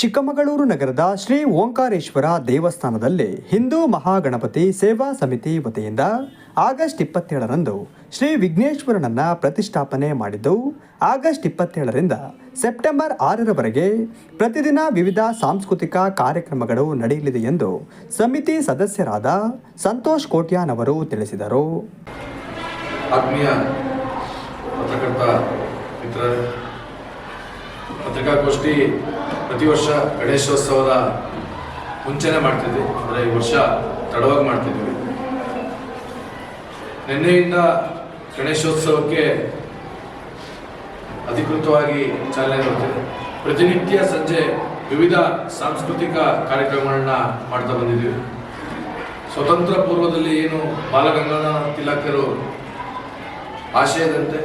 ಚಿಕ್ಕಮಗಳೂರು ನಗರದ ಶ್ರೀ ಓಂಕಾರೇಶ್ವರ ದೇವಸ್ಥಾನದಲ್ಲಿ ಹಿಂದೂ ಮಹಾಗಣಪತಿ ಸೇವಾ ಸಮಿತಿ ವತಿಯಿಂದ ಆಗಸ್ಟ್ ಇಪ್ಪತ್ತೇಳರಂದು ಶ್ರೀ ವಿಘ್ನೇಶ್ವರನನ್ನ ಪ್ರತಿಷ್ಠಾಪನೆ ಮಾಡಿದ್ದು, ಆಗಸ್ಟ್ ಇಪ್ಪತ್ತೇಳರಿಂದ ಸೆಪ್ಟೆಂಬರ್ ಆರರವರೆಗೆ ಪ್ರತಿದಿನ ವಿವಿಧ ಸಾಂಸ್ಕೃತಿಕ ಕಾರ್ಯಕ್ರಮಗಳು ನಡೆಯಲಿದೆ ಎಂದು ಸಮಿತಿ ಸದಸ್ಯರಾದ ಸಂತೋಷ್ ಕೋಟ್ಯಾನ್ ಅವರು ತಿಳಿಸಿದರು. ಆತ್ಮೀಯ ಪತ್ರಕರ್ತ ಪತ್ರಿಕಾಗೋಷ್ಠಿ ಪ್ರತಿ ವರ್ಷ ಗಣೇಶೋತ್ಸವದ ಮುಂಚೆನೆ ಮಾಡ್ತಿದ್ವಿ. ಅಂದರೆ ಈ ವರ್ಷ ತಡವಾಗಿ ಮಾಡ್ತಿದ್ವಿ ನಿನ್ನೆಯಿಂದ ಗಣೇಶೋತ್ಸವಕ್ಕೆ ಅಧಿಕೃತವಾಗಿ ಚಾಲನೆ ಬರ್ತಿದೆ ಪ್ರತಿನಿತ್ಯ ಸಂಜೆ ವಿವಿಧ ಸಾಂಸ್ಕೃತಿಕ ಕಾರ್ಯಕ್ರಮಗಳನ್ನ ಮಾಡ್ತಾ ಬಂದಿದ್ದೀವಿ. ಸ್ವತಂತ್ರ ಪೂರ್ವದಲ್ಲಿ ಏನು ಬಾಲಗಂಗಾಧರ ತಿಲಕರು ಆಶಯದಂತೆ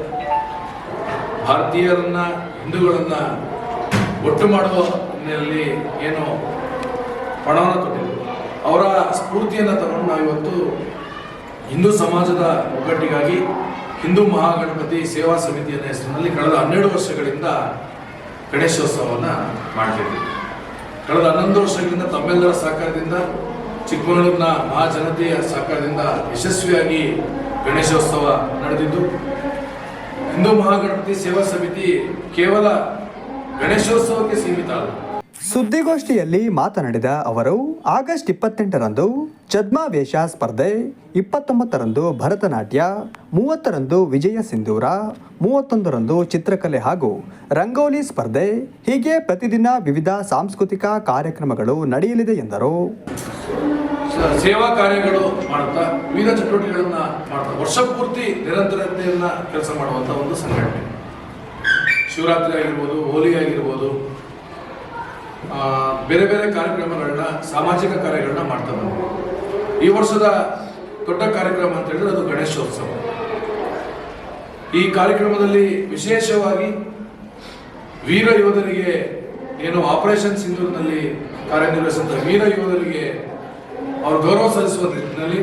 ಭಾರತೀಯರನ್ನ ಹಿಂದೂಗಳನ್ನ ಒಟ್ಟು ಮಾಡುವ ಹಿನ್ನೆಲೆಯಲ್ಲಿ ಏನು ಪಣವನ್ನು ತೊಟ್ಟಿದ್ರು. ಅವರ ಸ್ಫೂರ್ತಿಯನ್ನು ತಗೊಂಡು ನಾವಿವತ್ತು ಹಿಂದೂ ಸಮಾಜದ ಒಗ್ಗಟ್ಟಿಗಾಗಿ ಹಿಂದೂ ಮಹಾಗಣಪತಿ ಸೇವಾ ಸಮಿತಿಯ ಹೆಸರಿನಲ್ಲಿ ಕಳೆದ ಹನ್ನೆರಡು ವರ್ಷಗಳಿಂದ ಗಣೇಶೋತ್ಸವವನ್ನು ಮಾಡ್ತಿದ್ದೀವಿ ಕಳೆದ ಹನ್ನೊಂದು ವರ್ಷಗಳಿಂದ ತಮ್ಮೆಲ್ಲರ ಸಹಕಾರದಿಂದ, ಚಿಕ್ಕಮಗಳೂರಿನ ಮಹಾಜನತೆಯ ಸಹಕಾರದಿಂದ ಯಶಸ್ವಿಯಾಗಿ ಗಣೇಶೋತ್ಸವ ನಡೆದಿದ್ದು, ಹಿಂದೂ ಮಹಾಗಣಪತಿ ಸೇವಾ ಸಮಿತಿ ಕೇವಲ ಗಣೇಶೋತ್ಸವಕ್ಕೆ ಸೀಮಿತ ಅಲ್ಲ ಸುದ್ದಿಗೋಷ್ಠಿಯಲ್ಲಿ ಮಾತನಾಡಿದ ಅವರು, ಆಗಸ್ಟ್ ಇಪ್ಪತ್ತೆಂಟರಂದು ಛದ್ಮಾವೇಶ ಸ್ಪರ್ಧೆ, ಇಪ್ಪತ್ತೊಂಬತ್ತರಂದು ಭರತನಾಟ್ಯ, ಮೂವತ್ತರಂದು ವಿಜಯ ಸಿಂಧೂರ, ಮೂವತ್ತೊಂದರಂದು ಚಿತ್ರಕಲೆ ಹಾಗೂ ರಂಗೋಲಿ ಸ್ಪರ್ಧೆ, ಹೀಗೆ ಪ್ರತಿದಿನ ವಿವಿಧ ಸಾಂಸ್ಕೃತಿಕ ಕಾರ್ಯಕ್ರಮಗಳು ನಡೆಯಲಿದೆ ಎಂದರು. ಸೇವಾ ಕಾರ್ಯಗಳು ಮಾಡುತ್ತಾ, ವಿವಿಧ ಚಟುವಟಿಕೆಗಳನ್ನ ಮಾಡ್ತಾ ವರ್ಷ ಪೂರ್ತಿ ನಿರಂತರತೆಯನ್ನ ಕೆಲಸ ಮಾಡುವಂತ ಒಂದು ಸಂಘಟನೆ. ಶಿವರಾತ್ರಿ ಆಗಿರ್ಬೋದು, ಹೋಲಿ ಆಗಿರ್ಬೋದು ಬೇರೆ ಬೇರೆ ಕಾರ್ಯಕ್ರಮಗಳನ್ನ, ಸಾಮಾಜಿಕ ಕಾರ್ಯಗಳನ್ನ ಮಾಡ್ತಾ ಬಂದ್ವಿ. ಈ ವರ್ಷದ ದೊಡ್ಡ ಕಾರ್ಯಕ್ರಮ ಅಂತ ಹೇಳಿದ್ರೆ ಅದು ಗಣೇಶೋತ್ಸವ. ಈ ಕಾರ್ಯಕ್ರಮದಲ್ಲಿ ವಿಶೇಷವಾಗಿ ವೀರ ಯೋಧರಿಗೆ ಏನು ಆಪರೇಷನ್ ಸಿಂಧೂರ್ನಲ್ಲಿ ಕಾರ್ಯನಿರ್ವಹಿಸಿದ ವೀರ ಯೋಧರಿಗೆ ಅವರು ಗೌರವ ಸಲ್ಲಿಸುವ ನಿಟ್ಟಿನಲ್ಲಿ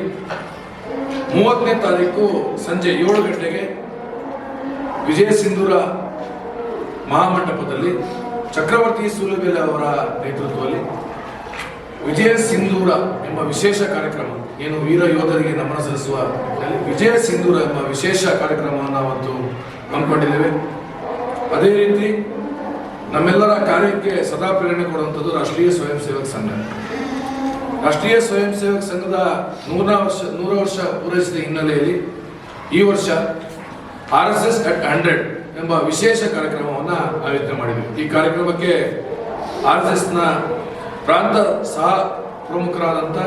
ಮೂವತ್ತನೇ ತಾರೀಕು ಸಂಜೆ ಏಳು ಗಂಟೆಗೆ ವಿಜಯ ಸಿಂಧೂರ ಮಹಾಮಂಟಪದಲ್ಲಿ ಚಕ್ರವರ್ತಿ ಸೂಲಬೇಲೆ ಅವರ ನೇತೃತ್ವದಲ್ಲಿ ವಿಜಯ ಸಿಂಧೂರ ಎಂಬ ವಿಶೇಷ ಕಾರ್ಯಕ್ರಮ, ಏನು ವೀರ ಯೋಧರಿಗೆ ನಮನ ಸಲ್ಲಿಸುವ ವಿಜಯ ಸಿಂಧೂರ ಎಂಬ ವಿಶೇಷ ಕಾರ್ಯಕ್ರಮವನ್ನು ಅವತ್ತು ಹಮ್ಮಿಕೊಂಡಿದ್ದೇವೆ. ಅದೇ ರೀತಿ ನಮ್ಮೆಲ್ಲರ ಕಾರ್ಯಕ್ಕೆ ಸದಾ ಪ್ರೇರಣೆ ಕೊಡುವಂಥದ್ದು ರಾಷ್ಟ್ರೀಯ ಸ್ವಯಂ ಸೇವಕ ಸಂಘ. ರಾಷ್ಟ್ರೀಯ ಸ್ವಯಂ ಸೇವಕ ಸಂಘದ ನೂರ ವರ್ಷ, ನೂರು ವರ್ಷ ಪೂರೈಸಿದ ಹಿನ್ನೆಲೆಯಲ್ಲಿ ಈ ವರ್ಷ R S S at hundred ಎಂಬ ವಿಶೇಷ ಕಾರ್ಯಕ್ರಮವನ್ನು ಆಯೋಜನೆ ಮಾಡಿದ್ವಿ. ಈ ಕಾರ್ಯಕ್ರಮಕ್ಕೆ ಆರ್ ಎಸ್ ಎಸ್ನ ಪ್ರಾಂತ ಸಹ ಪ್ರಮುಖರಾದಂಥ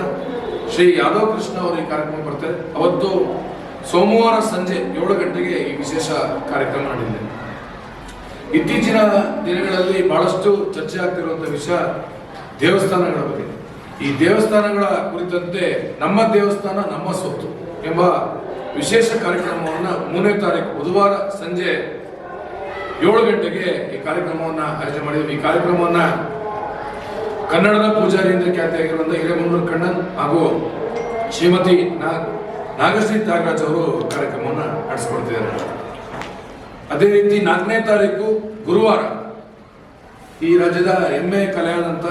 ಶ್ರೀ ಯಾದವ್ ಕೃಷ್ಣ ಅವರು ಈ ಕಾರ್ಯಕ್ರಮ ಬರ್ತಾರೆ. ಅವತ್ತು ಸೋಮವಾರ ಸಂಜೆ ಏಳು ಗಂಟೆಗೆ ಈ ವಿಶೇಷ ಕಾರ್ಯಕ್ರಮ ನಡೆದಿದೆ. ಇತ್ತೀಚಿನ ದಿನಗಳಲ್ಲಿ ಬಹಳಷ್ಟು ಚರ್ಚೆ ಆಗ್ತಿರುವಂಥ ವಿಷಯ ದೇವಸ್ಥಾನಗಳ ಬಗ್ಗೆ. ಈ ದೇವಸ್ಥಾನಗಳ ಕುರಿತಂತೆ ನಮ್ಮ ದೇವಸ್ಥಾನ, ನಮ್ಮ ಸೊತ್ತು ಎಂಬ ವಿಶೇಷ ಕಾರ್ಯಕ್ರಮವನ್ನು ಮೂರನೇ ತಾರೀಕು ಬುಧವಾರ ಸಂಜೆ ಏಳು ಗಂಟೆಗೆ ಈ ಕಾರ್ಯಕ್ರಮವನ್ನ ಆಯೋಜನೆ ಮಾಡಿದ್ವಿ ಈ ಕಾರ್ಯಕ್ರಮವನ್ನ ಕನ್ನಡದ ಪೂಜಾರಿಯಿಂದ ಖ್ಯಾತಿಯಾಗಿರುವಂಥ ಹಿರೇಮೂರು ಕಣ್ಣನ್ ಹಾಗೂ ಶ್ರೀಮತಿ ನಾಗ ನಾಗಶ್ರೀ ತ್ಯಾಗರಾಜ್ ಅವರು ಕಾರ್ಯಕ್ರಮವನ್ನು ನಡೆಸಿಕೊಡ್ತಿದ್ದಾರೆ. ಅದೇ ರೀತಿ ನಾಲ್ಕನೇ ತಾರೀಕು ಗುರುವಾರ ಈ ರಾಜ್ಯದ ಹೆಮ್ಮೆ ಕಲೆಯಾದಂಥ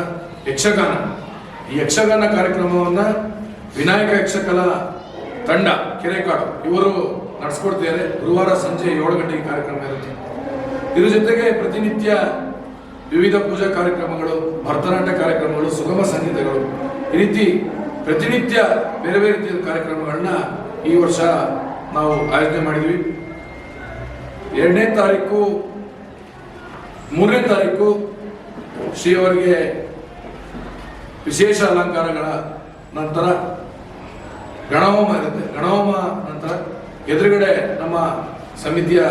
ಯಕ್ಷಗಾನ. ಈ ಯಕ್ಷಗಾನ ಕಾರ್ಯಕ್ರಮವನ್ನ ವಿನಾಯಕ ಯಕ್ಷಕಲಾ ತಂಡ, ಕೆರೆಕಾಡು ಇವರು ನಡೆಸ್ಕೊಡ್ತಿದ್ದಾರೆ. ಗುರುವಾರ ಸಂಜೆ ಏಳು ಗಂಟೆಗೆ ಕಾರ್ಯಕ್ರಮ ಇರುತ್ತೆ. ಇದ್ರ ಜೊತೆಗೆ ಪ್ರತಿನಿತ್ಯ ವಿವಿಧ ಪೂಜಾ ಕಾರ್ಯಕ್ರಮಗಳು, ಭರತನಾಟ್ಯ ಕಾರ್ಯಕ್ರಮಗಳು, ಸುಗಮ ಸಂಗೀತಗಳು. ಈ ರೀತಿ ಪ್ರತಿನಿತ್ಯ ಬೇರೆ ಬೇರೆ ರೀತಿಯ ಕಾರ್ಯಕ್ರಮಗಳನ್ನ ಈ ವರ್ಷ ನಾವು ಆಯೋಜನೆ ಮಾಡಿದ್ವಿ. ಎರಡನೇ ತಾರೀಕು, ಮೂರನೇ ತಾರೀಕು ಶ್ರೀಯವರಿಗೆ ವಿಶೇಷ ಅಲಂಕಾರಗಳ ನಂತರ ಗಣಹೋಮ ಇರುತ್ತೆ. ಗಣಹೋಮ ನಂತರ ಎದುರುಗಡೆ ನಮ್ಮ ಸಮಿತಿಯ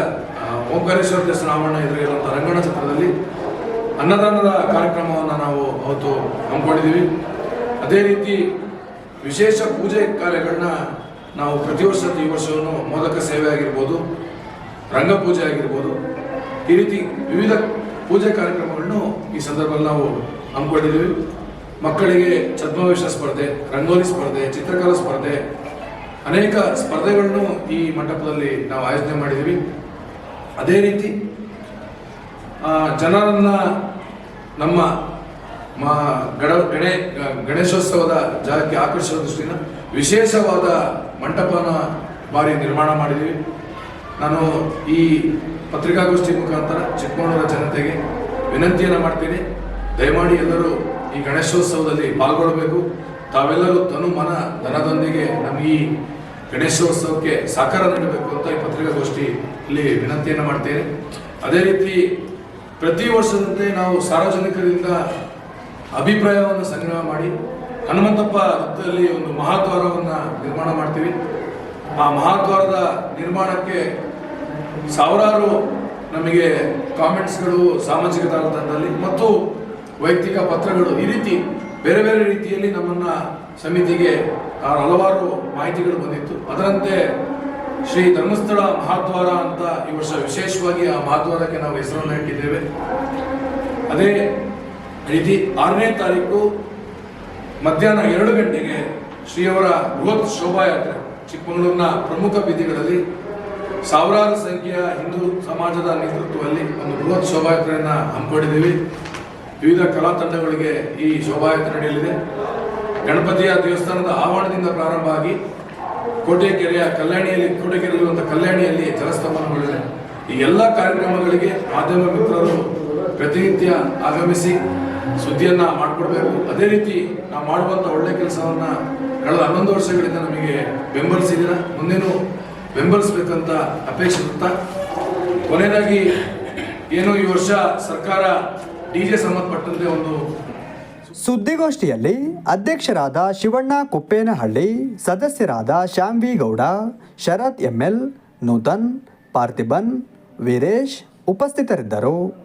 ಓಂಕಾರೇಶ್ವರ ದೇವಸ್ಥಾನ ಎದುರುಗಿರುವಂಥ ರಂಗಣ ಛತ್ರದಲ್ಲಿ ಅನ್ನದಾನದ ಕಾರ್ಯಕ್ರಮವನ್ನು ನಾವು ಅವತ್ತು ಹಮ್ಮಿಕೊಂಡಿದ್ದೀವಿ. ಅದೇ ರೀತಿ ವಿಶೇಷ ಪೂಜೆ ಕಾರ್ಯಗಳನ್ನ ನಾವು ಪ್ರತಿ ವರ್ಷದ ಈ ವರ್ಷವನ್ನು ಮೋದಕ ಸೇವೆ ಆಗಿರ್ಬೋದು ರಂಗಪೂಜೆ ಆಗಿರ್ಬೋದು, ಈ ರೀತಿ ವಿವಿಧ ಪೂಜೆ ಕಾರ್ಯಕ್ರಮಗಳನ್ನು ಈ ಸಂದರ್ಭದಲ್ಲಿ ನಾವು ಹಮ್ಮಿಕೊಂಡಿದ್ದೀವಿ. ಮಕ್ಕಳಿಗೆ ಛದ್ಮವೇಶ ಸ್ಪರ್ಧೆ, ರಂಗೋಲಿ ಸ್ಪರ್ಧೆ, ಚಿತ್ರಕಲಾ ಸ್ಪರ್ಧೆ, ಅನೇಕ ಸ್ಪರ್ಧೆಗಳನ್ನು ಈ ಮಂಟಪದಲ್ಲಿ ನಾವು ಆಯೋಜನೆ ಮಾಡಿದ್ದೀವಿ. ಅದೇ ರೀತಿ ಜನರನ್ನ ನಮ್ಮ ಗಡ, ಗಣೆ, ಗಣೇಶೋತ್ಸವದ ಜಾಗಕ್ಕೆ ಆಕರ್ಷಿಸುವ ದೃಷ್ಟಿಯಿಂದ ವಿಶೇಷವಾದ ಮಂಟಪನ ಬಾರಿ ನಿರ್ಮಾಣ ಮಾಡಿದ್ದೀವಿ. ನಾನು ಈ ಪತ್ರಿಕಾಗೋಷ್ಠಿ ಮುಖಾಂತರ ಚಿಕ್ಕಮಗಳೂರ ಜನತೆಗೆ ವಿನಂತಿಯನ್ನು ಮಾಡ್ತೀನಿ. ದಯಮಾಡಿ ಎಲ್ಲರೂ ಈ ಗಣೇಶೋತ್ಸವದಲ್ಲಿ ಪಾಲ್ಗೊಳ್ಳಬೇಕು. ತಾವೆಲ್ಲರೂ ತನು ಮನ, ಧನದೊಂದಿಗೆ ನಮ್ಮ ಈ ಗಣೇಶೋತ್ಸವಕ್ಕೆ ಸಹಕಾರ ನೀಡಬೇಕು ಅಂತ ಈ ಪತ್ರಿಕಾಗೋಷ್ಠಿಯಲ್ಲಿ ವಿನಂತಿಯನ್ನು ಮಾಡ್ತೇನೆ. ಅದೇ ರೀತಿ ಪ್ರತಿ ವರ್ಷದಂತೆ ನಾವು ಸಾರ್ವಜನಿಕರಿಂದ ಅಭಿಪ್ರಾಯವನ್ನು ಸಂಗ್ರಹ ಮಾಡಿ, ಹನುಮಂತಪ್ಪ ವೃತ್ತದಲ್ಲಿ ಒಂದು ಮಹಾದ್ವಾರವನ್ನು ನಿರ್ಮಾಣ ಮಾಡ್ತೀವಿ. ಆ ಮಹಾದ್ವಾರದ ನಿರ್ಮಾಣಕ್ಕೆ ಸಾವಿರಾರು ನಮಗೆ ಕಾಮೆಂಟ್ಸ್ಗಳು, ಸಾಮಾಜಿಕ ಜಾಲತಾಣದಲ್ಲಿ ಮತ್ತು ವೈಯಕ್ತಿಕ ಪತ್ರಗಳು ಈ ರೀತಿ ಬೇರೆ ಬೇರೆ ರೀತಿಯಲ್ಲಿ ನಮ್ಮನ್ನ ಸಮಿತಿಗೆ ಹಲವಾರು ಮಾಹಿತಿಗಳು ಬಂದಿತ್ತು. ಅದರಂತೆ ಶ್ರೀ ಧರ್ಮಸ್ಥಳ ಮಹಾದ್ವಾರ ಅಂತ ಈ ವರ್ಷ ವಿಶೇಷವಾಗಿ ಆ ಮಹಾದ್ವಾರಕ್ಕೆ ನಾವು ಹೆಸರನ್ನು ಇಟ್ಟಿದ್ದೇವೆ. ಅದೇ ರೀತಿ ಆರನೇ ತಾರೀಕು ಮಧ್ಯಾಹ್ನ ಎರಡು ಗಂಟೆಗೆ ಶ್ರೀಯವರ ಬೃಹತ್ ಶೋಭಾಯಾತ್ರೆ ಚಿಕ್ಕಮಗಳೂರಿನ ಪ್ರಮುಖ ಬೀದಿಗಳಲ್ಲಿ ಸಾವಿರಾರು ಸಂಖ್ಯೆಯ ಹಿಂದೂ ಸಮಾಜದ ನೇತೃತ್ವದಲ್ಲಿ ಒಂದು ಬೃಹತ್ ಶೋಭಾಯಾತ್ರೆಯನ್ನು ಹಮ್ಮಿಕೊಂಡಿದ್ದೀವಿ. ವಿವಿಧ ಕಲಾ ತಂಡಗಳಿಗೆ ಈ ಶೋಭಾಯಾತ್ರೆ ನಡೆಯಲಿದೆ. ಗಣಪತಿಯ ದೇವಸ್ಥಾನದ ಆವರಣದಿಂದ ಪ್ರಾರಂಭ ಆಗಿ ಕೋಟೆಕೆರೆಯ ಕಲ್ಯಾಣಿಯಲ್ಲಿ ಕೋಟೆಕೆರೆಯಲ್ಲಿರುವಂತಹ ಕಲ್ಯಾಣಿಯಲ್ಲಿ ಜಲಸ್ತಂಭನಗಳಿದೆ ಈ ಎಲ್ಲ ಕಾರ್ಯಕ್ರಮಗಳಿಗೆ ಮಾಧ್ಯಮ ಮಿತ್ರರು ಪ್ರತಿನಿತ್ಯ ಆಗಮಿಸಿ ಸುದ್ದಿಯನ್ನ ಮಾಡಿಕೊಡ್ಬೇಕು. ಅದೇ ರೀತಿ ನಾವು ಮಾಡುವಂತ ಒಳ್ಳೆ ಕೆಲಸವನ್ನ ಕಳೆದ ಹನ್ನೊಂದು ವರ್ಷಗಳಿಂದ ನಮಗೆ ಬೆಂಬಲಿಸಿದಿರ. ಮುಂದೇನು ಬೆಂಬಲಿಸಬೇಕಂತ ಅಪೇಕ್ಷಿಸುತ್ತಾ ಕೊನೆಯದಾಗಿ, ಏನು ಈ ವರ್ಷ ಸರ್ಕಾರ ಡಿ ಜೆ ಸಂಬಂಧಪಟ್ಟಂತೆ ಒಂದು ಸುದ್ದಿಗೋಷ್ಠಿಯಲ್ಲಿ ಅಧ್ಯಕ್ಷರಾದ ಶಿವಣ್ಣ ಕುಪ್ಪೇನಹಳ್ಳಿ ಸದಸ್ಯರಾದ ಶ್ಯಾಮ್ ಗೌಡ ಶರತ್ ಎಂಎಲ್ ನೂತನ್ ಪಾರ್ಥಿಬನ್ ವೀರೇಶ್ ಉಪಸ್ಥಿತರಿದ್ದರು.